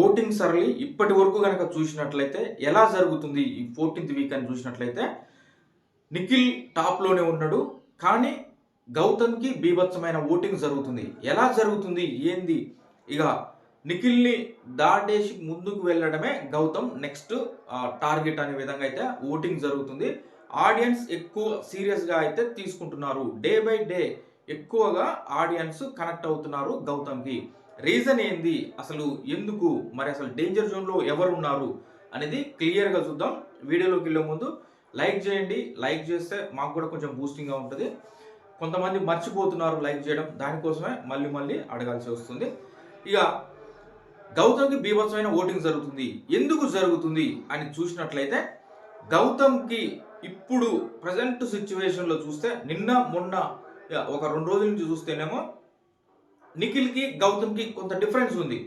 Voting సరళి ఇప్పటి వరకు కనుక చూసినట్లయితే ఎలా జరుగుతుంది ఈ ఫోర్టీన్త్ వీక్ అని చూసినట్లయితే నిఖిల్ టాప్లోనే ఉన్నాడు. కానీ గౌతమ్కి బీభత్సమైన ఓటింగ్ జరుగుతుంది. ఎలా జరుగుతుంది? ఏంది? ఇక నిఖిల్ని దాటేసి ముందుకు వెళ్ళడమే గౌతమ్ నెక్స్ట్ టార్గెట్ అనే విధంగా అయితే ఓటింగ్ జరుగుతుంది. ఆడియన్స్ ఎక్కువ సీరియస్గా అయితే తీసుకుంటున్నారు. డే బై డే ఎక్కువగా ఆడియన్స్ కనెక్ట్ అవుతున్నారు గౌతమ్కి. రీజన్ ఏంది? అసలు ఎందుకు? మరి అసలు డేంజర్ జోన్లో ఎవరు ఉన్నారు అనేది క్లియర్గా చూద్దాం. వీడియోలోకి వెళ్ళే ముందు లైక్ చేయండి. లైక్ చేస్తే మాకు కూడా కొంచెం బూస్టింగ్గా ఉంటుంది. కొంతమంది మర్చిపోతున్నారు లైక్ చేయడం. దానికోసమే మళ్ళీ మళ్ళీ అడగాల్సి వస్తుంది. ఇక గౌతమ్కి బీభత్సమైన ఓటింగ్ జరుగుతుంది. ఎందుకు జరుగుతుంది అని చూసినట్లయితే గౌతమ్కి ఇప్పుడు ప్రజెంట్ సిచ్యువేషన్లో చూస్తే నిన్న మొన్న ఇక ఒక రెండు రోజుల నుంచి చూస్తేనేమో నిఖిల్కి గౌతమ్కి కొంత డిఫరెన్స్ ఉంది.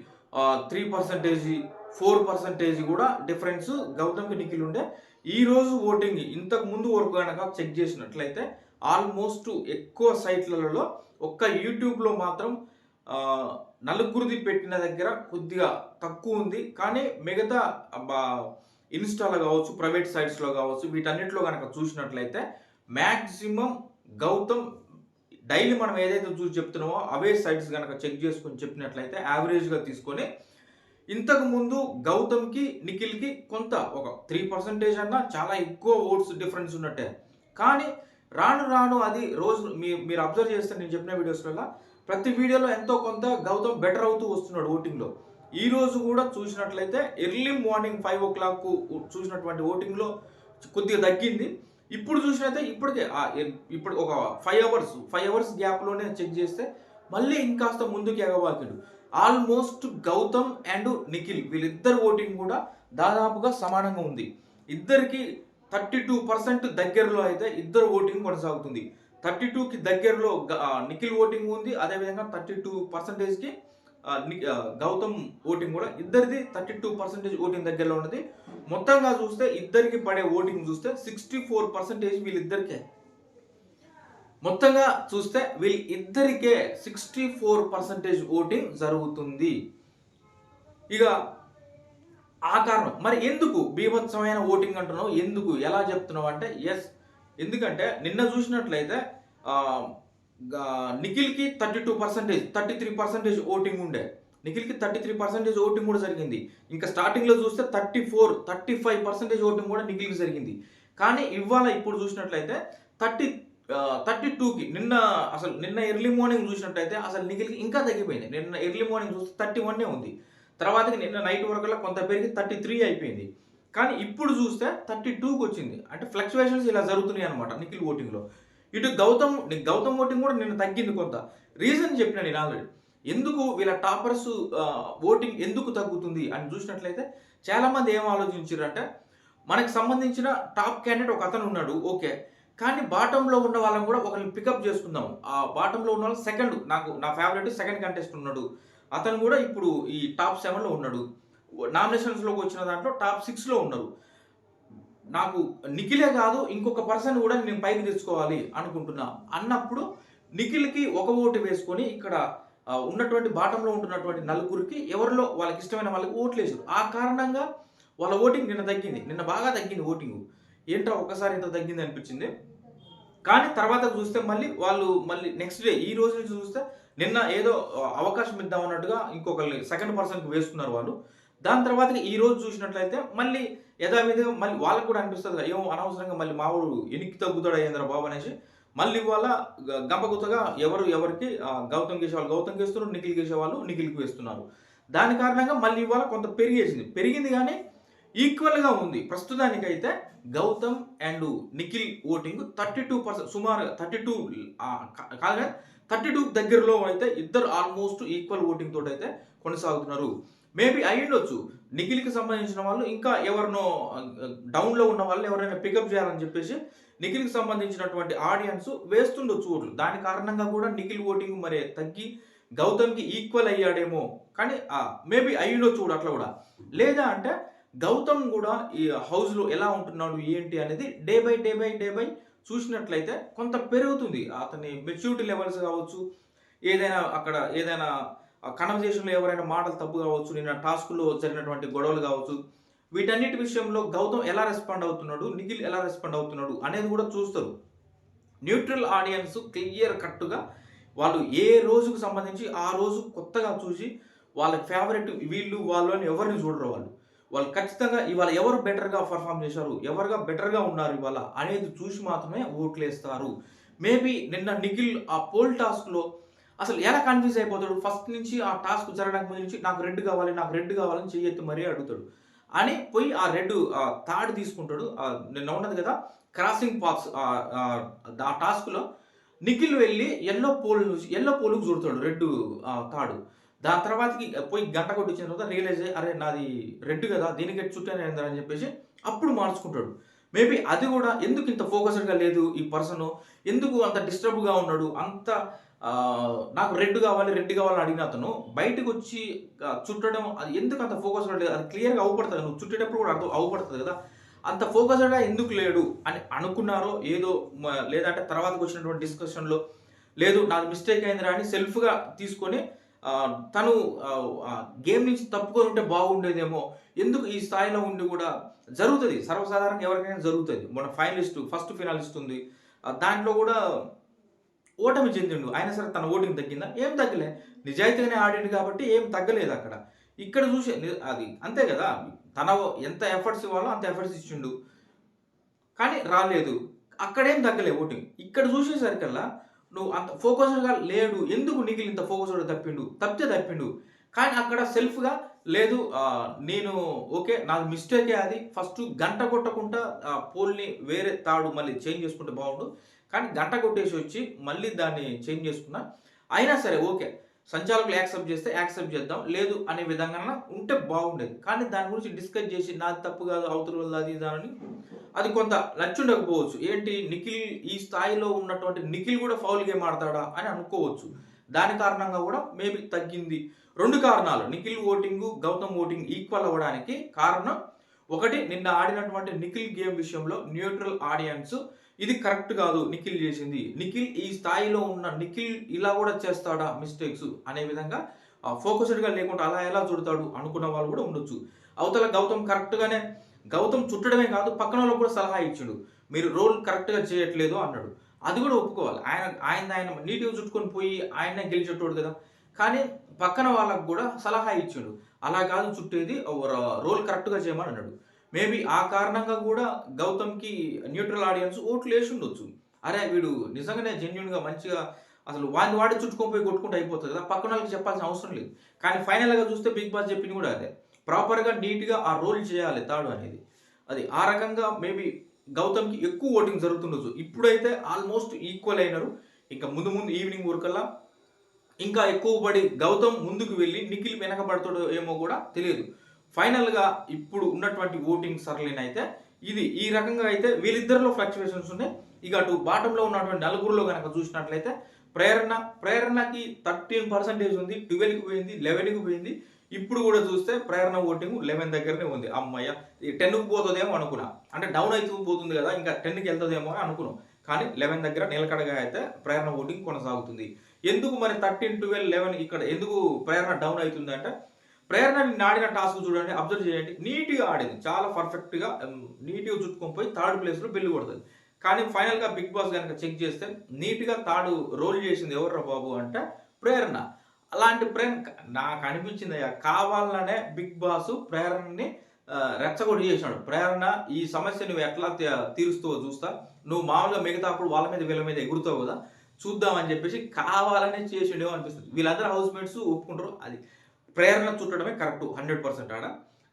త్రీ పర్సంటేజ్ ఫోర్ పర్సంటేజ్ కూడా డిఫరెన్స్ గౌతమ్కి నిఖిల్ ఉండే. ఈ రోజు ఓటింగ్ ఇంతకు ముందు వరకు కనుక చెక్ చేసినట్లయితే ఆల్మోస్ట్ ఎక్కువ సైట్లలో ఒక్క యూట్యూబ్లో మాత్రం నలుగురిది పెట్టిన దగ్గర కొద్దిగా తక్కువ ఉంది. కానీ మిగతా ఇన్స్టాలో కావచ్చు ప్రైవేట్ సైట్స్లో కావచ్చు వీటన్నిటిలో కనుక చూసినట్లయితే మ్యాక్సిమం గౌతమ్ డైలీ మనం ఏదైతే చూసి చెప్తున్నామో అవే సైట్స్ కనుక చెక్ చేసుకొని చెప్పినట్లయితే యావరేజ్గా తీసుకొని ఇంతకు ముందు గౌతమ్కి నిఖిల్కి కొంత ఒక త్రీ పర్సెంటేజ్ అన్నా చాలా ఎక్కువ ఓట్స్ డిఫరెన్స్ ఉన్నట్టే. కానీ రాను రాను అది రోజు మీ మీరు అబ్జర్వ్ చేస్తే నేను చెప్పిన వీడియోస్లలో ప్రతి వీడియోలో ఎంతో కొంత గౌతమ్ బెటర్ అవుతూ వస్తున్నాడు ఓటింగ్లో. ఈ రోజు కూడా చూసినట్లయితే early morning five o'clock చూసినటువంటి ఓటింగ్లో కొద్దిగా తగ్గింది. ఇప్పుడు చూసినైతే ఇప్పటికే ఇప్పుడు ఒక ఫైవ్ అవర్స్ ఫైవ్ అవర్స్ గ్యాప్లోనే చెక్ చేస్తే మళ్ళీ ఇంకాస్త ముందుకు ఎగబాకిడు. ఆల్మోస్ట్ గౌతమ్ అండ్ నిఖిల్ వీళ్ళిద్దరు ఓటింగ్ కూడా దాదాపుగా సమానంగా ఉంది. ఇద్దరికి థర్టీ టూ పర్సెంట్ దగ్గరలో అయితే ఇద్దరు ఓటింగ్ కొనసాగుతుంది. థర్టీ టూకి దగ్గరలో నిఖిల్ ఓటింగ్ ఉంది. అదేవిధంగా థర్టీ టూ పర్సెంటేజ్కి గౌతమ్ ఓటింగ్ కూడా ఇద్దరిది థర్టీ టూ పర్సెంటేజ్ ఓటింగ్ దగ్గరలో ఉన్నది. మొత్తంగా చూస్తే ఇద్దరికి పడే ఓటింగ్ చూస్తే సిక్స్టీ ఫోర్ పర్సెంటేజ్ వీళ్ళిద్దరికే. మొత్తంగా చూస్తే వీళ్ళిద్దరికే సిక్స్టీ ఫోర్ పర్సెంటేజ్ ఓటింగ్ జరుగుతుంది. ఇక ఆ కారణం. మరి ఎందుకు బీభత్సమైన ఓటింగ్ అంటున్నావు? ఎందుకు? ఎలా చెప్తున్నావు అంటే ఎస్ ఎందుకంటే నిన్న చూసినట్లయితే నిఖిల్కి thirty two percentage thirty three percentage voting ఉండే. నిఖిల్కి థర్టీ త్రీ పర్సెంటేజ్ ఓటింగ్ కూడా జరిగింది. ఇంకా స్టార్టింగ్లో చూస్తే thirty four thirty five percentage voting కూడా నిఖిల్కి జరిగింది. కానీ ఇవాళ ఇప్పుడు చూసినట్లయితే థర్టీ థర్టీ టూకి నిన్న అసలు నిన్న ఎర్లీ మార్నింగ్ చూసినట్లయితే అసలు నిఖిల్కి ఇంకా తగ్గిపోయింది. నిన్న ఎర్లీ మార్నింగ్ చూస్తే థర్టీ వన్నే ఉంది. తర్వాతకి నిన్న నైట్ వరకులా కొంత పేరుకి థర్టీ త్రీ అయిపోయింది. కానీ ఇప్పుడు చూస్తే థర్టీ టూకి వచ్చింది. అంటే ఫ్లక్చువేషన్స్ ఇలా జరుగుతున్నాయి అనమాట నిఖిల్ ఓటింగ్లో. ఇటు గౌతమ్ గౌతమ్ ఓటింగ్ కూడా నిన్న తగ్గింది కొంత. రీజన్ చెప్పిన నేను ఆల్రెడీ ఎందుకు వీళ్ళ టాపర్స్ ఓటింగ్ ఎందుకు తగ్గుతుంది అని చూసినట్లయితే చాలామంది ఏం ఆలోచించారంటే మనకు సంబంధించిన టాప్ క్యాండిడేట్ ఒక అతను ఉన్నాడు ఓకే. కానీ బాటంలో ఉన్న వాళ్ళని కూడా ఒకరిని పికప్ చేసుకుందాం. ఆ బాటంలో ఉన్న వాళ్ళు సెకండ్ నాకు నా ఫేవరెట్ సెకండ్ కంటెస్ట్ ఉన్నాడు. అతను కూడా ఇప్పుడు ఈ టాప్ సెవెన్లో ఉన్నాడు. నామినేషన్స్లోకి వచ్చిన దాంట్లో టాప్ సిక్స్లో ఉన్నారు నాకు నిఖిలే కాదు ఇంకొక పర్సన్ కూడా నేను పైకి తెచ్చుకోవాలి అనుకుంటున్నా. అన్నప్పుడు నిఖిల్కి ఒక ఓటు వేసుకొని ఇక్కడ ఉన్నటువంటి బాటంలో ఉంటున్నటువంటి నలుగురికి ఎవరిలో వాళ్ళకి ఇష్టమైన వాళ్ళకి ఓట్లు వేసారు ఆ కారణంగా వాళ్ళ ఓటింగ్ నిన్న తగ్గింది. నిన్న బాగా తగ్గింది ఓటింగ్. ఏంటో ఒకసారి ఇంత తగ్గింది అనిపించింది. కానీ తర్వాత చూస్తే మళ్ళీ వాళ్ళు మళ్ళీ నెక్స్ట్ డే ఈ రోజు నుంచి చూస్తే నిన్న ఏదో అవకాశం ఇద్దాం అన్నట్టుగా ఇంకొకరిని సెకండ్ పర్సన్కి వేసుకున్నారు వాళ్ళు. దాని తర్వాత ఈ రోజు చూసినట్లయితే మళ్ళీ యథావిధంగా మళ్ళీ వాళ్ళకు కూడా అనిపిస్తుంది ఏం ఏమో అనవసరంగా మళ్ళీ మావుడు ఎనికి తగ్గుతాడు అయ్యేంద్ర బాబు అనేసి మళ్ళీ ఇవాళ గంపగుతగా ఎవరు ఎవరికి గౌతమ్ కేసే వాళ్ళు గౌతమ్ కేస్తున్నారు నిఖిల్ కేసే వాళ్ళు నిఖిల్కి వేస్తున్నారు. దాని కారణంగా మళ్ళీ ఇవాళ కొంత పెరిగేసింది. పెరిగింది కానీ ఈక్వల్గా ఉంది. ప్రస్తుతానికైతే Gautam and Nikhil voting thirty two percent సుమారుగా థర్టీ టూ కాగా థర్టీ టూ దగ్గరలో అయితే ఇద్దరు ఆల్మోస్ట్ ఈక్వల్ ఓటింగ్ తోటి అయితే కొనసాగుతున్నారు. మేబీ అయ్యుండొచ్చు నిఖిల్కి సంబంధించిన వాళ్ళు ఇంకా ఎవరినో డౌన్లో ఉన్న వాళ్ళు ఎవరైనా పికప్ చేయాలని చెప్పేసి నిఖిల్కి సంబంధించినటువంటి ఆడియన్స్ వేస్తుండొచ్చు ఓట్లు. దాని కారణంగా కూడా నిఖిల్ ఓటింగ్ మరి తగ్గి గౌతమ్కి ఈక్వల్ అయ్యాడేమో. కానీ మేబీ అయ్యుండొచ్చు కూడా అట్లా కూడా. లేదా అంటే గౌతమ్ కూడా ఈ హౌస్లో ఎలా ఉంటున్నాడు ఏంటి అనేది day by day by day by చూసినట్లయితే కొంత పెరుగుతుంది. అతని మెచ్యూరిటీ లెవెల్స్ కావచ్చు ఏదైనా అక్కడ ఏదైనా కన్వర్జేషన్లో ఎవరైనా మాటలు తప్పు కావచ్చు నిన్న టాస్క్లో జరిగినటువంటి గొడవలు కావచ్చు వీటన్నిటి విషయంలో గౌతమ్ ఎలా రెస్పాండ్ అవుతున్నాడు నిఖిల్ ఎలా రెస్పాండ్ అవుతున్నాడు అనేది కూడా చూస్తారు. న్యూట్రల్ ఆడియన్స్ క్లియర్ కట్టుగా వాళ్ళు ఏ రోజుకు సంబంధించి ఆ రోజు కొత్తగా చూసి వాళ్ళ ఫేవరెట్ వీళ్ళు వాళ్ళు అని ఎవరిని చూడరు వాళ్ళు. వాళ్ళు ఖచ్చితంగా ఇవాళ ఎవరు బెటర్గా పర్ఫామ్ చేశారు ఎవరుగా బెటర్గా ఉన్నారు ఇవాళ అనేది చూసి మాత్రమే ఓట్లేస్తారు. మేబీ నిన్న నిఖిల్ ఆ పోల్ టాస్క్లో అసలు ఎలా కన్ఫ్యూజ్ అయిపోతాడు? ఫస్ట్ నుంచి ఆ టాస్క్ జరగడానికి ముందు నుంచి నాకు రెడ్ కావాలి నాకు రెడ్ కావాలని చెయ్యెత్తి మరీ అడుగుతాడు. అని పోయి ఆ రెడ్ తాడు తీసుకుంటాడు. నిన్న ఉన్నది కదా క్రాసింగ్ పాక్స్ ఆ టాస్క్లో నిఖిల్ వెళ్ళి ఎల్లో పోల్ నుంచి ఎల్లో పోలుకు చూడతాడు రెడ్ తాడు. దాని తర్వాతకి పోయి గంట కొట్టించిన తర్వాత రియలైజ్ అయ్యి అరే నాది రెడ్ కదా దీనికి చుట్టాను అని చెప్పేసి అప్పుడు మార్చుకుంటాడు. మేబీ అది కూడా ఎందుకు ఇంత ఫోకస్డ్గా లేదు ఈ పర్సన్ ఎందుకు అంత డిస్టర్బ్గా ఉన్నాడు? అంత నాకు రెడ్ కావాలి రెడ్ కావాలని అడిగిన అతను బయటకు వచ్చి చుట్టడం అది ఎందుకు అంత ఫోకస్ లేదు అది క్లియర్గా అవుపడుతుంది. నువ్వు చుట్టేటప్పుడు కూడా అర్థం అవుపడుతుంది కదా? అంత ఫోకస్డ్గా ఎందుకు లేడు అని అనుకున్నారో ఏదో లేదంటే తర్వాతకు వచ్చినటువంటి డిస్కషన్లో లేదు నాది మిస్టేక్ అయిందిరా అని సెల్ఫ్గా తీసుకొని ఆ, తను గేమ్ నుంచి తప్పుకొని ఉంటే బాగుండేదేమో ఎందుకు ఈ స్థాయిలో ఉండి కూడా జరుగుతుంది. సర్వసాధారణంగా ఎవరికైనా జరుగుతుంది. మన ఫైనలిస్ట్ ఫస్ట్ ఫినాలిస్ట్ ఉంది. దాంట్లో కూడా ఓటమి చెందిండు. అయినా సరే తన ఓటింగ్ తగ్గిందా? ఏం తగ్గలే. నిజాయితీగానే ఆడిండు కాబట్టి ఏం తగ్గలేదు అక్కడ. ఇక్కడ చూసే అది అంతే కదా. తన ఎంత ఎఫర్ట్స్ ఇవ్వాలో అంత ఎఫర్ట్స్ ఇచ్చిండు. కానీ రాలేదు. అక్కడేం తగ్గలే ఓటింగ్. ఇక్కడ చూసేసరికల్లా నువ్వు అంత ఫోకస్గా లేడు. ఎందుకు నిఖిల్ ఇంత ఫోకస్గా తప్పిండు? తప్పితే తప్పిండు. కానీ అక్కడ సెల్ఫ్గా లేదు నేను ఓకే నాది మిస్టేకే అది. ఫస్ట్ గంట కొట్టకుండా పోల్ని వేరే తాడు మళ్ళీ చేంజ్ చేసుకుంటే బాగుండు. కానీ గంట కొట్టేసి వచ్చి మళ్ళీ దాన్ని చేంజ్ చేసుకున్నా అయినా సరే ఓకే సంచాలకులు యాక్సెప్ట్ చేస్తే యాక్సెప్ట్ చేద్దాం లేదు అనే విధంగా ఉంటే బాగుండేది. కానీ దాని గురించి డిస్కస్ చేసి నాది తప్పు కాదు అవతల వల్ల అది దాని అది కొంత నచ్చుండకపోవచ్చు ఏంటి? నిఖిల్ ఈ స్థాయిలో ఉన్నటువంటి నిఖిల్ కూడా ఫౌల్ గేమ్ ఆడతాడా అని అనుకోవచ్చు. దాని కారణంగా కూడా మేబీ తగ్గింది. రెండు కారణాలు. Nikhil voting Gautam voting equal అవ్వడానికి కారణం ఒకటి నిన్న ఆడినటువంటి నిఖిల్ గేమ్ విషయంలో న్యూట్రల్ ఆడియన్స్ ఇది కరెక్ట్ కాదు నిఖిల్ చేసింది. నిఖిల్ ఈ స్థాయిలో ఉన్న నిఖిల్ ఇలా కూడా చేస్తాడా మిస్టేక్స్ అనే విధంగా ఫోకస్డ్గా లేకుండా అలా ఎలా చుడతాడు అనుకున్న వాళ్ళు కూడా ఉండొచ్చు. అవతల గౌతమ్ కరెక్ట్గానే గౌతమ్ చుట్టడమే కాదు పక్కన వాళ్ళకు కూడా సలహా ఇచ్చాడు. మీరు రోల్ కరెక్ట్గా చేయట్లేదు అన్నాడు. అది కూడా ఒప్పుకోవాలి. ఆయన ఆయన ఆయన నీట్గా చుట్టుకొని పోయి ఆయనే గెలిచేటోడు కదా. కానీ పక్కన వాళ్ళకు కూడా సలహా ఇచ్చాడు. అలా కాదు చుట్టేది రోల్ కరెక్ట్గా చేయమని అన్నాడు. మేబీ ఆ కారణంగా కూడా గౌతమ్కి న్యూట్రల్ ఆడియన్స్ ఓట్లు వేసి ఉండొచ్చు. అరే వీడు నిజంగానే జెన్యున్గా మంచిగా అసలు వాడిని వాడి చుట్టుకొని పోయి కొట్టుకుంటూ అయిపోతుంది కదా పక్కన వాళ్ళకి చెప్పాల్సిన అవసరం లేదు. కానీ ఫైనల్గా చూస్తే బిగ్ బాస్ చెప్పింది కూడా అదే. ప్రాపర్గా నీట్గా ఆ రోల్ చేయాలి తాడు అనేది. అది ఆ రకంగా మేబీ గౌతమ్కి ఎక్కువ ఓటింగ్ జరుగుతుండొచ్చు. ఇప్పుడైతే ఆల్మోస్ట్ ఈక్వల్ అయినారు. ఇంకా ముందు ముందు ఈవినింగ్ వరకల్లా ఇంకా ఎక్కువ పడి గౌతమ్ ముందుకు వెళ్ళి నిఖిల్ వెనకబడతాడో ఏమో కూడా తెలియదు. ఫైనల్గా ఇప్పుడు ఉన్నటువంటి ఓటింగ్ సరళిని అయితే ఇది ఈ రకంగా అయితే వీళ్ళిద్దరిలో ఫ్లక్చువేషన్స్ ఉన్నాయి. ఇక అటు బాటంలో ఉన్నటువంటి నలుగురిలో కనుక చూసినట్లయితే ప్రేరణ ప్రేరణకి థర్టీన్ పర్సెంటేజ్ ఉంది ట్వెల్వ్కి పోయింది లెవెన్కి పోయింది. ఇప్పుడు కూడా చూస్తే ప్రేరణ ఓటింగ్ లెవెన్ దగ్గరనే ఉంది. అమ్మయ్య ఈ టెన్కి పోతుందేమో అనుకున్నా. అంటే డౌన్ అవుతూ పోతుంది కదా ఇంకా టెన్కి వెళ్తుందేమో అని అనుకున్నాం. కానీ లెవెన్ దగ్గర నిలకడగా అయితే ప్రేరణ ఓటింగ్ కొనసాగుతుంది. ఎందుకు మరి థర్టీన్ ట్వెల్వ్ లెవెన్ ఇక్కడ ఎందుకు ప్రేరణ డౌన్ అవుతుంది అంటే ప్రేరణ నాడిన ఆడిన టాస్క్ చూడండి అబ్జర్వ్ చేయండి. నీట్గా ఆడింది. చాలా పర్ఫెక్ట్గా నీట్గా చుట్టుకొని పోయి థర్డ్ ప్లేస్లో బిల్లు కొడుతుంది. కానీ ఫైనల్గా బిగ్ బాస్ కనుక చెక్ చేస్తే నీట్గా తాడు రోల్ చేసింది ఎవర్రా బాబు అంటే ప్రేరణ. అలాంటి ప్రేరణ నాకు అనిపించింది అయ్యా. కావాలనే బిగ్ బాస్ ప్రేరణని రెచ్చగొడి చేసినాడు. ప్రేరణ ఈ సమస్య నువ్వు ఎట్లా తీ- తీరుస్తావో చూస్తా. నువ్వు మామూలుగా మిగతా అప్పుడు వాళ్ళ మీద వీళ్ళ మీద ఎగురుతావు కదా. చూద్దామని చెప్పేసి కావాలనే చేసిండేమో అనిపిస్తుంది. వీళ్ళందరూ హౌస్ మేట్స్ ఒప్పుకుంటారు. అది ప్రేరణ చుట్టడమే కరెక్ట్ హండ్రెడ్ పర్సెంట్ ఆడ.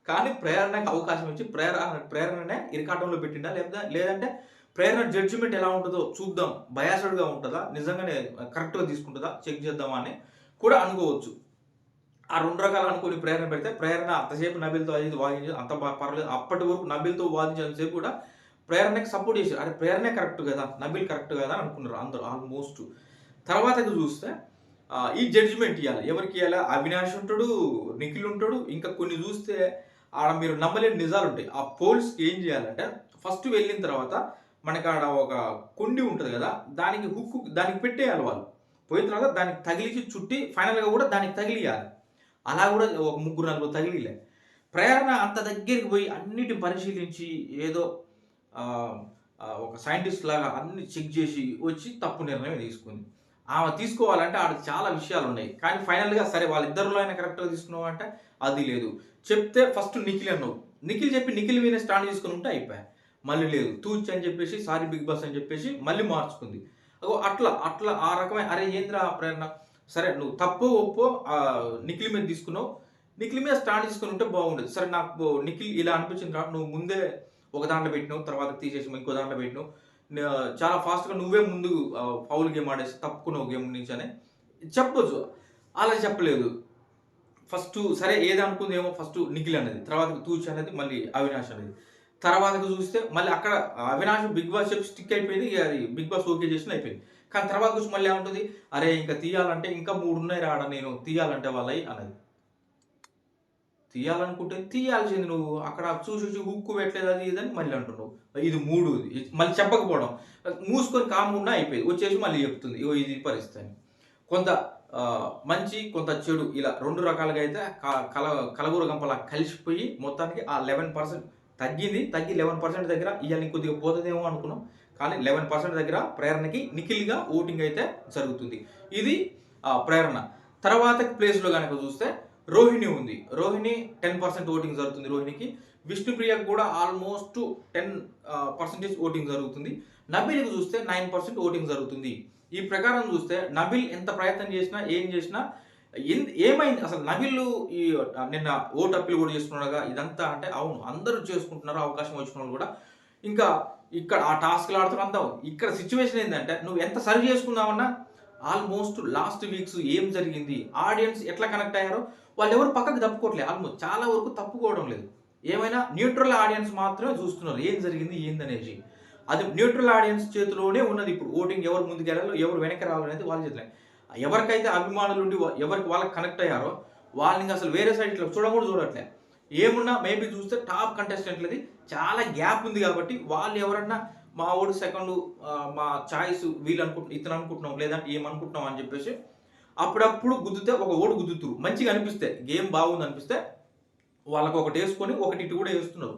కానీ ప్రేరణకి అవకాశం ఇచ్చి ప్రేరణ ప్రేరణనే ఇరకాటంలో పెట్టిండా? లేదా లేదంటే ప్రేరణ జడ్జిమెంట్ ఎలా ఉంటుందో చూద్దాం. బయాసడ్గా ఉంటుందా? నిజంగానే కరెక్ట్గా తీసుకుంటుందా? చెక్ చేద్దామా అని కూడా అనుకోవచ్చు. ఆ రెండు రకాలు అనుకుని ప్రేరణ పెడితే ప్రేరణ అంతసేపు నబిల్తో అది వాదించదు అంత పర్వాలేదు. అప్పటి వరకు నబిల్తో వాదించేంతసేపు కూడా ప్రేరణకి సపోర్ట్ చేశారు అరే ప్రేరణే కరెక్ట్ కదా. నబిల్ కరెక్ట్ కదా అనుకున్నారు అందరూ ఆల్మోస్ట్ తర్వాత చూస్తే ఈ జడ్జిమెంట్ ఇవ్వాలి ఎవరికి ఇవ్వాలి అవినాష్ ఉంటాడు నిఖిల్ ఉంటాడు. ఇంకా కొన్ని చూస్తే ఆడ మీరు నమ్మలేని నిజాలు ఉంటాయి. ఆ పోల్స్కి ఏం చేయాలంటే ఫస్ట్ వెళ్ళిన తర్వాత మనకి ఆడ ఒక కొండి ఉంటుంది కదా దానికి హుక్ దానికి పెట్టేయాలి వాళ్ళు. పోయిన తర్వాత దానికి తగిలిచి చుట్టి ఫైనల్గా కూడా దానికి తగిలియాలి. అలా కూడా ఒక ముగ్గురు నలుగురు తగిలిలే. ప్రేరణ అంత దగ్గరికి పోయి అన్నిటిని పరిశీలించి ఏదో ఒక సైంటిస్ట్ లాగా అన్ని చెక్ చేసి వచ్చి తప్పు నిర్ణయం తీసుకుంది. ఆమె తీసుకోవాలంటే ఆడ చాలా విషయాలు ఉన్నాయి కానీ ఫైనల్గా సరే వాళ్ళిద్దరిలో అయినా కరెక్ట్గా తీసుకున్నావు అంటే అది లేదు. చెప్తే ఫస్ట్ నిఖిల్ అన్నావు. నిఖిల్ చెప్పి నిఖిల్ మీద స్టాండ్ తీసుకుని ఉంటే అయిపోయా. మళ్ళీ లేదు. తూచ్ అని చెప్పేసి సారీ బిగ్ బాస్ అని చెప్పేసి మళ్ళీ మార్చుకుంది. అట్లా అట్లా ఆ రకమైన అరే ఏంద్ర ప్రేరణ? సరే నువ్వు తప్పు ఒప్పో నిఖిల్ మీద తీసుకున్నావు. నిఖిల్ మీద స్టాండ్ తీసుకుని ఉంటే బాగుండేది. సరే నాకు నిఖిల్ ఇలా అనిపించింది రా నువ్వు ముందే ఒక దాంట్లో పెట్టినావు తర్వాత తీసేసి ఇంకో దాంట్లో పెట్టినావు. చాలా ఫాస్ట్గా నువ్వే ముందు ఫౌల్ గేమ్ ఆడేసి తప్పుకున్నావు గేమ్ నుంచి అని చెప్పొచ్చు. అలా చెప్పలేదు. ఫస్ట్ సరే ఏదనుకుందేమో ఫస్ట్ నిఖిల్ అనేది తర్వాత తూచి అనేది మళ్ళీ అవినాష్ అనేది. తర్వాతకు చూస్తే మళ్ళీ అక్కడ అవినాష్ బిగ్ బాస్ చెప్పి స్టిక్ అయిపోయింది అది బిగ్ బాస్ ఓకే చేసిన అయిపోయింది. కానీ తర్వాత చూసి మళ్ళీ ఏముంటుంది? అరే ఇంకా తీయాలంటే ఇంకా మూడు ఉన్నాయి రాడా నేను తీయాలంటే వాళ్ళవి అనేది తీయాలనుకుంటే తీయాల్సింది నువ్వు. అక్కడ చూసి చూసి ఉక్కు పెట్టలేదు అది ఇదని అని మళ్ళీ అంటున్నావు. ఇది మూడు ఇది మళ్ళీ చెప్పకపోవడం. మూసుకొని కాకుండా అయిపోయింది. వచ్చేసి మళ్ళీ చెప్తుంది. ఇగో ఇది పరిస్థితి అని. కొంత మంచి కొంత చెడు ఇలా రెండు రకాలుగా అయితే క- కల కలగూర గంపలా కలిసిపోయి మొత్తానికి ఆ లెవెన్ పర్సెంట్ తగ్గింది. తగ్గి లెవెన్ పర్సెంట్ దగ్గర ఇవాళ కొద్దిగా పోతుందేమో అనుకున్నాం. కానీ లెవెన్ పర్సెంట్ దగ్గర ప్రేరణకి నిఖిల్గా ఓటింగ్ అయితే జరుగుతుంది. ఇది ఆ, ప్రేరణ. తర్వాత ప్లేస్లో కనుక చూస్తే రోహిణి ఉంది. రోహిణి టెన్ పర్సెంట్ ఓటింగ్ జరుగుతుంది రోహిణికి. విష్ణుప్రియకు కూడా ఆల్మోస్ట్ టెన్ పర్సెంటేజ్ ఓటింగ్ జరుగుతుంది. నబిల్కి చూస్తే నైన్ పర్సెంట్ ఓటింగ్ జరుగుతుంది. ఈ ప్రకారం చూస్తే నబిల్ ఎంత ప్రయత్నం చేసినా ఏం చేసినా ఏమైంది? అసలు నబిల్ ఈ నిన్న ఓటు అప్పీల్ కూడా చేసుకున్నాడుగా ఇదంతా అంటే అవును అందరూ చేసుకుంటున్నారు అవకాశం వచ్చిన వాళ్ళు కూడా. ఇంకా ఇక్కడ ఆ టాస్క్లు ఆడుతున్న అంతా ఇక్కడ సిచ్యువేషన్ ఏంటంటే నువ్వు ఎంత సర్వ్ చేసుకుందామన్నా ఆల్మోస్ట్ లాస్ట్ వీక్స్ ఏం జరిగింది? ఆడియన్స్ ఎట్లా కనెక్ట్ అయ్యారో? వాళ్ళు ఎవరు పక్కకు తప్పుకోవట్లేదు ఆల్మోస్ట్ చాలా వరకు తప్పుకోవడం లేదు. ఏమైనా న్యూట్రల్ ఆడియన్స్ మాత్రమే చూస్తున్నారు ఏం జరిగింది ఏందనేసి అది న్యూట్రల్ ఆడియన్స్ చేతిలోనే ఉన్నది ఇప్పుడు. ఓటింగ్ ఎవరు ముందుకెళ్ళాలో ఎవరు వెనక్కి రావాలనేది వాళ్ళ చేతిలో. ఎవరికైతే అభిమానులు ఉండి వా- ఎవరికి వాళ్ళకి కనెక్ట్ అయ్యారో వాళ్ళని అసలు వేరే సైడ్ ఇట్లా చూడకూడదు చూడట్లే. ఏమున్నా మేబీ చూస్తే టాప్ కంటెస్టెంట్లది చాలా గ్యాప్ ఉంది కాబట్టి వాళ్ళు ఎవరన్నా మా వాడు సెకండ్ మా చాయిస్ వీళ్ళు అనుకుంటున్నాం ఇతను అనుకుంటున్నాం లేదంటే ఏమనుకుంటున్నాం అని చెప్పేసి అప్పుడప్పుడు గుద్దితే ఒక ఓడు గుద్దుతురు. మంచిగా అనిపిస్తే గేమ్ బాగుంది అనిపిస్తే వాళ్ళకి ఒకటి వేసుకొని ఒకటి ఇటు కూడా వేస్తున్నారు.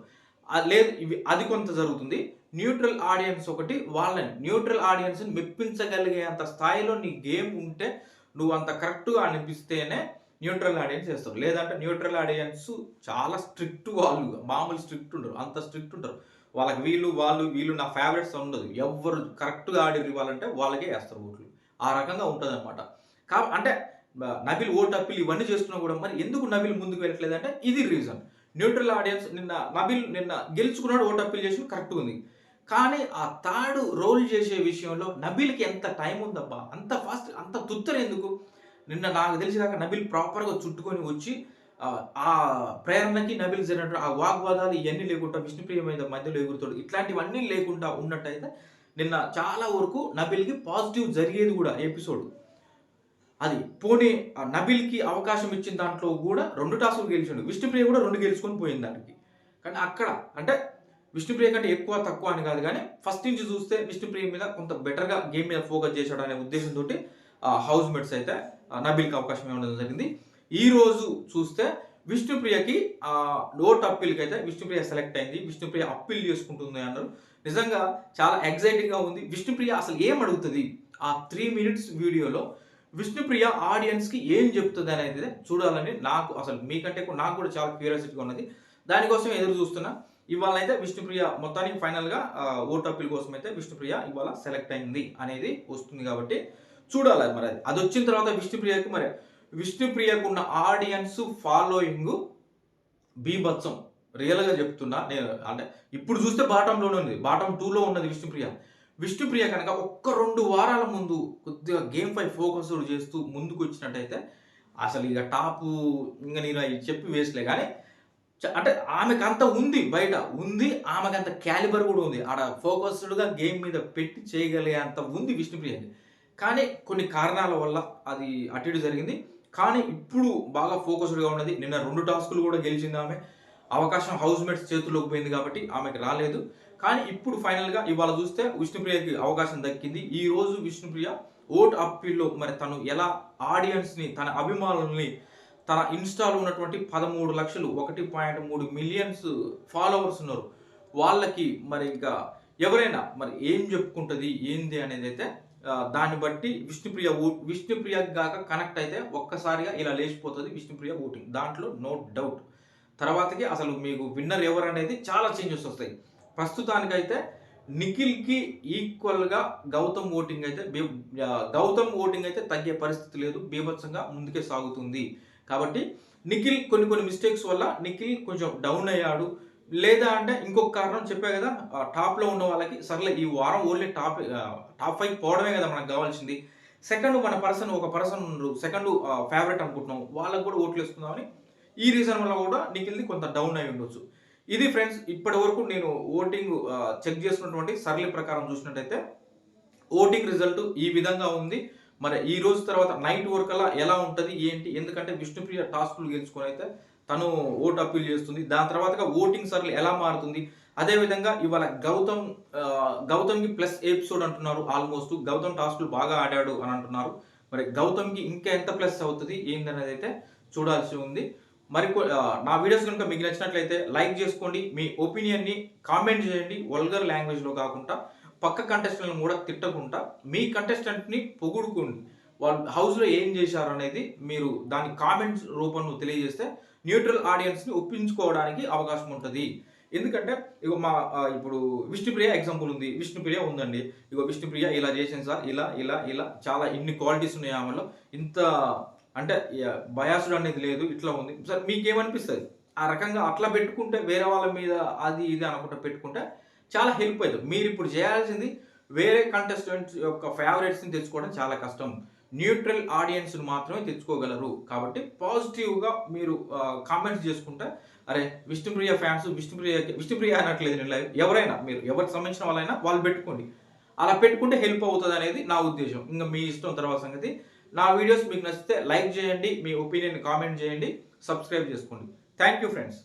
లేదు ఇవి అది కొంత జరుగుతుంది. న్యూట్రల్ ఆడియన్స్ ఒకటి వాళ్ళని న్యూట్రల్ ఆడియన్స్ని మెప్పించగలిగేంత స్థాయిలో నీ గేమ్ ఉంటే నువ్వు అంత కరెక్ట్గా అనిపిస్తేనే న్యూట్రల్ ఆడియన్స్ చేస్తారు లేదంటే న్యూట్రల్ ఆడియన్స్ చాలా స్ట్రిక్ట్ వాళ్ళు మామూలు స్ట్రిక్ట్ ఉండరు అంత స్ట్రిక్ట్ ఉంటారు వాళ్ళకి వీళ్ళు వాళ్ళు వీళ్ళు నా ఫేవరెట్స్ ఉండదు. ఎవరు కరెక్ట్గా ఆడి ఇవ్వాలంటే వాళ్ళకే వేస్తారు ఓట్లు. ఆ రకంగా ఉంటుంది అనమాట కా అంటే నబిల్ ఓట్ అప్పీల్ ఇవన్నీ చేస్తున్నా కూడా మరి ఎందుకు నబిల్ ముందుకు వెళ్ళట్లేదు అంటే ఇది రీజన్ న్యూట్రల్ ఆడియన్స్ నిన్న నబిల్ నిన్న గెలుచుకున్నాడు ఓట్ అప్పీల్ చేసి కరెక్ట్ ఉంది. కానీ ఆ తాడు రోల్ చేసే విషయంలో నబిల్కి ఎంత టైం ఉందబ్బా? అంత ఫాస్ట్ అంత తుత్తరు ఎందుకు? నిన్న నాకు తెలిసినాక నబిల్ ప్రాపర్గా చుట్టుకొని వచ్చి ఆ, ప్రేరణకి నబిల్ జరిగినట్టు ఆ వాగ్వాదాలు ఇవన్నీ లేకుండా విష్ణుప్రియ మీద మధ్యలో ఎగురుతాడు. ఇట్లాంటివన్నీ లేకుండా ఉన్నట్టయితే నిన్న చాలా వరకు నబిల్కి పాజిటివ్ జరిగేది కూడా ఎపిసోడ్. అది పోనీ ఆ నబిల్కి అవకాశం ఇచ్చిన దాంట్లో కూడా రెండు టాస్కులు గెలిచాడు. విష్ణుప్రియ కూడా రెండు గెలుచుకొని పోయింది దానికి. కానీ అక్కడ అంటే విష్ణుప్రియ కంటే ఎక్కువ తక్కువ అని కాదు కానీ ఫస్ట్ నుంచి చూస్తే విష్ణుప్రియ మీద కొంత బెటర్గా గేమ్ మీద ఫోకస్ చేశాడు అనే ఉద్దేశంతో హౌస్ మేట్స్ అయితే నబిల్కి అవకాశం ఇవ్వడం జరిగింది. ఈరోజు చూస్తే విష్ణుప్రియకి ఆ ఓట్ అప్పీల్కి అయితే విష్ణుప్రియ సెలెక్ట్ అయింది. విష్ణుప్రియ అప్పీల్ చేసుకుంటుంది అన్నారు. నిజంగా చాలా ఎగ్జైటింగ్గా ఉంది. విష్ణుప్రియ అసలు ఏం అడుగుతుంది? ఆ త్రీ మినిట్స్ వీడియోలో విష్ణుప్రియ ఆడియన్స్కి ఏం చెప్తుంది అనేది చూడాలని నాకు అసలు మీకంటే నాకు కూడా చాలా క్యూరియాసిటీగా ఉన్నది. దానికోసం ఎదురు చూస్తున్నా. ఇవాళ అయితే విష్ణుప్రియ మొత్తానికి ఫైనల్గా ఓట్ అప్పీల్ కోసం అయితే విష్ణుప్రియ ఇవాళ సెలెక్ట్ అయింది అనేది వస్తుంది కాబట్టి చూడాలి మరి. అది అది వచ్చిన తర్వాత విష్ణుప్రియకి మరి విష్ణుప్రియకున్న ఆడియన్స్ ఫాలోయింగ్ బీభత్సం. రియల్గా చెప్తున్నా నేను అంటే ఇప్పుడు చూస్తే బాటంలోనే ఉంది బాటం టూలో ఉన్నది విష్ణుప్రియ. విష్ణుప్రియ కనుక ఒక్క రెండు వారాల ముందు కొద్దిగా గేమ్ పై ఫోకస్ చేస్తూ ముందుకు వచ్చినట్టయితే అసలు ఇక టాప్ ఇంకా నేను అవి చెప్పి వేస్ట్లే. కానీ అంటే ఆమెకు అంత ఉంది బయట ఉంది ఆమెకు అంత క్యాలిబర్ కూడా ఉంది. ఆడ ఫోకస్డ్గా గేమ్ మీద పెట్టి చేయగలిగే అంత ఉంది విష్ణుప్రియకి. కానీ కొన్ని కారణాల వల్ల అది అటు ఇటు జరిగింది. కానీ ఇప్పుడు బాగా ఫోకస్డ్గా ఉన్నది. నిన్న రెండు టాస్కులు కూడా గెలిచింది ఆమె. అవకాశం హౌస్ మేట్స్ చేతుల్లోకి పోయింది కాబట్టి ఆమెకి రాలేదు. కానీ ఇప్పుడు ఫైనల్గా ఇవాళ చూస్తే విష్ణుప్రియకి అవకాశం దక్కింది. ఈ రోజు విష్ణుప్రియ ఓట్ అప్పీల్లో మరి తను ఎలా ఆడియన్స్ని తన అభిమానుల్ని తన ఇన్స్టాలో ఉన్నటువంటి పదమూడు లక్షలు ఒకటి పాయింట్ మూడు మిలియన్స్ ఫాలోవర్స్ ఉన్నారు. వాళ్ళకి మరి ఇంకా ఎవరైనా మరి ఏం చెప్పుకుంటుంది ఏంది అనేది అయితే దాన్ని బట్టి విష్ణుప్రియ ఓ విష్ణుప్రియ గాక కనెక్ట్ అయితే ఒక్కసారిగా ఇలా లేచిపోతుంది విష్ణుప్రియ ఓటింగ్ దాంట్లో నో డౌట్ తర్వాతకి అసలు మీకు విన్నర్ ఎవరు అనేది చాలా చేంజెస్ వస్తాయి. ప్రస్తుతానికైతే నిఖిల్కి ఈక్వల్గా గౌతమ్ ఓటింగ్ అయితే బీ- గౌతమ్ ఓటింగ్ అయితే తగ్గే పరిస్థితి లేదు. బీభత్సంగా ముందుకే సాగుతుంది. కాబట్టి నిఖిల్ కొన్ని కొన్ని మిస్టేక్స్ వల్ల నిఖిల్ కొంచెం డౌన్ అయ్యాడు. లేదా అంటే ఇంకొక కారణం చెప్పే కదా టాప్లో ఉన్న వాళ్ళకి సర్లే ఈ వారం ఓన్లీ టాప్ టాప్ ఫైవ్ పోవడమే కదా మనకు కావాల్సింది. సెకండ్ మన పర్సన్ ఒక పర్సన్ సెకండ్ ఫేవరెట్ అనుకుంటున్నాం వాళ్ళకు కూడా ఓట్లు వేసుకుందామని ఈ రీజన్ వల్ల కూడా నిఖిల్ది కొంత డౌన్ అయి ఉండొచ్చు. ఇది ఫ్రెండ్స్ ఇప్పటి వరకు నేను ఓటింగ్ చెక్ చేసినటువంటి సరళి ప్రకారం చూసినట్టయితే ఓటింగ్ రిజల్ట్ ఈ విధంగా ఉంది. మరి ఈ రోజు తర్వాత నైట్ వరకు అలా ఎలా ఉంటుంది ఏంటి ఎందుకంటే విష్ణుప్రియ టాస్క్లు గెలుచుకొని అయితే తను ఓటు అప్పీల్ చేస్తుంది. దాని తర్వాతగా ఓటింగ్ సర్లు ఎలా మారుతుంది? అదేవిధంగా ఇవాళ గౌతమ్ గౌతమ్కి ప్లస్ ఎపిసోడ్ అంటున్నారు ఆల్మోస్ట్. గౌతమ్ టాస్క్లు బాగా ఆడాడు అని అంటున్నారు. మరి గౌతమ్కి ఇంకా ఎంత ప్లస్ అవుతుంది? ఏందనేది అయితే చూడాల్సి ఉంది. మరి నా వీడియోస్ కనుక మీకు నచ్చినట్లయితే లైక్ చేసుకోండి. మీ ఒపీనియన్ని కామెంట్ చేయండి. వల్గర్ లాంగ్వేజ్లో కాకుండా పక్క కంటెస్టెంట్లను కూడా తిట్టకుండా మీ కంటెస్టెంట్ని పొగుడుకోండి. వాళ్ళు హౌస్లో ఏం చేశారు అనేది మీరు దాని కామెంట్స్ రూపంలో తెలియజేస్తే న్యూట్రల్ ఆడియన్స్ని ఒప్పించుకోవడానికి అవకాశం ఉంటుంది. ఎందుకంటే ఇగో మా ఇప్పుడు విష్ణుప్రియ ఎగ్జాంపుల్ ఉంది. విష్ణుప్రియ ఉందండి. ఇగో విష్ణుప్రియ ఇలా చేసింది సార్ ఇలా ఇలా ఇలా. చాలా ఇన్ని క్వాలిటీస్ ఉన్నాయి ఆమెలో. ఇంత అంటే బయాసుడు అనేది లేదు ఇట్లా ఉంది. సార్ మీకేమనిపిస్తుంది? ఆ రకంగా అట్లా పెట్టుకుంటే వేరే వాళ్ళ మీద అది ఇది అనుకుంటా పెట్టుకుంటే చాలా హెల్ప్ అవుతుంది మీరు ఇప్పుడు చేయాల్సింది వేరే కంటెస్టెంట్స్ యొక్క ఫేవరెట్స్ని తెచ్చుకోవడం చాలా కష్టం. న్యూట్రల్ ఆడియన్స్ను మాత్రమే తెచ్చుకోగలరు. కాబట్టి పాజిటివ్గా మీరు కామెంట్స్ చేసుకుంటే అరే విష్ణుప్రియ ఫ్యాన్స్ విష్ణుప్రియ విష్ణుప్రియ అనట్లేదు నేను live. ఎవరైనా మీరు ఎవరికి సంబంధించిన వాళ్ళైనా వాళ్ళు పెట్టుకోండి. అలా పెట్టుకుంటే హెల్ప్ అవుతుంది అనేది నా ఉద్దేశం. ఇంకా మీ ఇష్టం తర్వాత సంగతి. నా వీడియోస్ మీకు నచ్చితే లైక్ చేయండి మీ ఒపీనియన్ కామెంట్ చేయండి సబ్స్క్రైబ్ చేసుకోండి. Thank you friends.